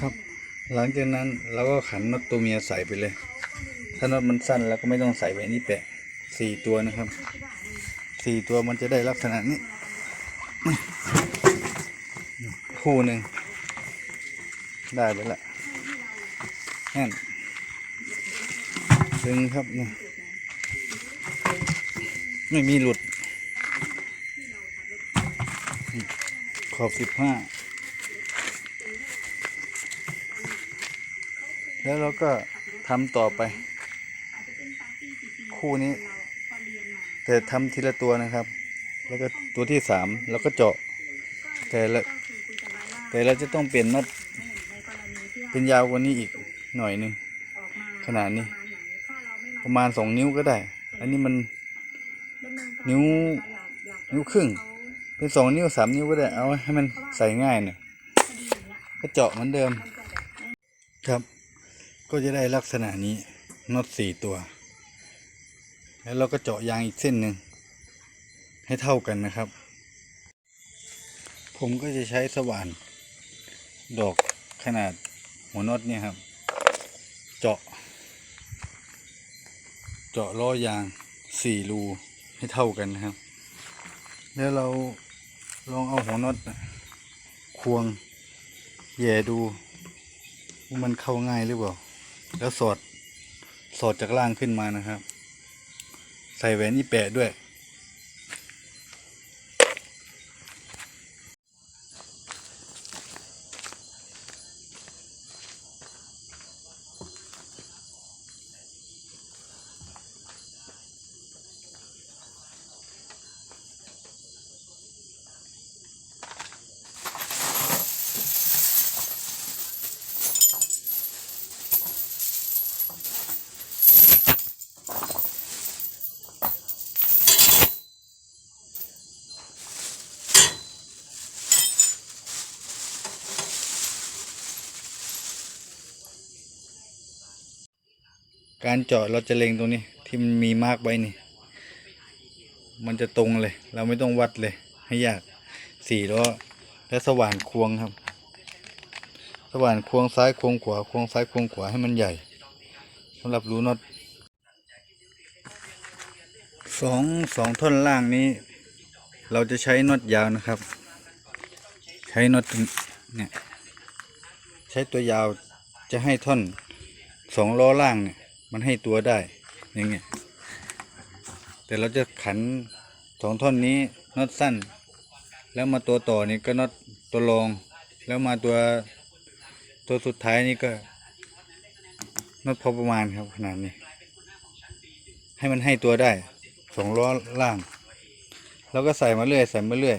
ครับ หลังจากนั้นเราก็ขันน็อตตัวเมียใส่ไปเลย ถ้าน็อตมันสั้นเราก็ไม่ต้องใส่ไว้นี่แปะสี่ตัวนะครับสี่ตัวมันจะได้ลักษณะนี้นี่คู่หนึ่งได้ไปละแน่นดึงครับนี่ไม่มีหลุดขอบสิบห้า แล้วเราก็ทำต่อไป คู่นี้ แต่ทำทีละตัวนะครับ แล้วก็ตัวที่สามเราก็เจาะ แต่ละแต่เราจะต้องเปลี่ยนน็อตเป็นยาวกว่านี้อีกหน่อยหนึ่งขนาดนี้ ประมาณสองนิ้วก็ได้ อันนี้มันนิ้วนิ้วครึ่ง เป็นสองนิ้วสามนิ้วก็ได้ เอาให้มันใส่ง่ายหน่อยก็เจาะเหมือนเดิมครับ ก็จะได้ลักษณะนี้น็อตสี่ตัว แล้วเราก็เจาะยางอีกเส้นหนึ่งให้เท่ากันนะครับ ผมก็จะใช้สว่าน ดอกขนาดหัวน็อตเนี่ยครับ เจาะ เจาะล้อยางสี่รูให้เท่ากันนะครับ แล้วเราลองเอาหัวน็อตควงแย่ดูว่ามันเข้าง่ายหรือเปล่า แล้วสอดสอดจากล่างขึ้นมานะครับ ใส่แหวนอีแปะด้วย การเจาะเราจะเล็งตรงนี้ที่มันมีมากไว้นี่ มันจะตรงเลย เราไม่ต้องวัดเลย ให้ยากสี่ล้อและสว่านควงครับ สว่านควงซ้ายควงขวาควงซ้ายควงขวาให้มันใหญ่สำหรับรูน็อตสองสองท่อนล่างนี้ เราจะใช้น็อตยาวนะครับ ใช้น็อตเนี่ยใช้ตัวยาวจะให้ท่อนสองล้อล่างเนี่ย มันให้ตัวได้ อย่างเงี้ย แต่เราจะขันสองท่อนนี้น็อตสั้น แล้วมาตัวต่อนี่ก็น็อตตัวรอง แล้วมาตัวตัวสุดท้ายนี่ก็น็อตพอประมาณครับขนาดนี้ ให้มันให้ตัวได้สองล้อล่าง แล้วก็ใส่มาเรื่อย ใส่มาเรื่อย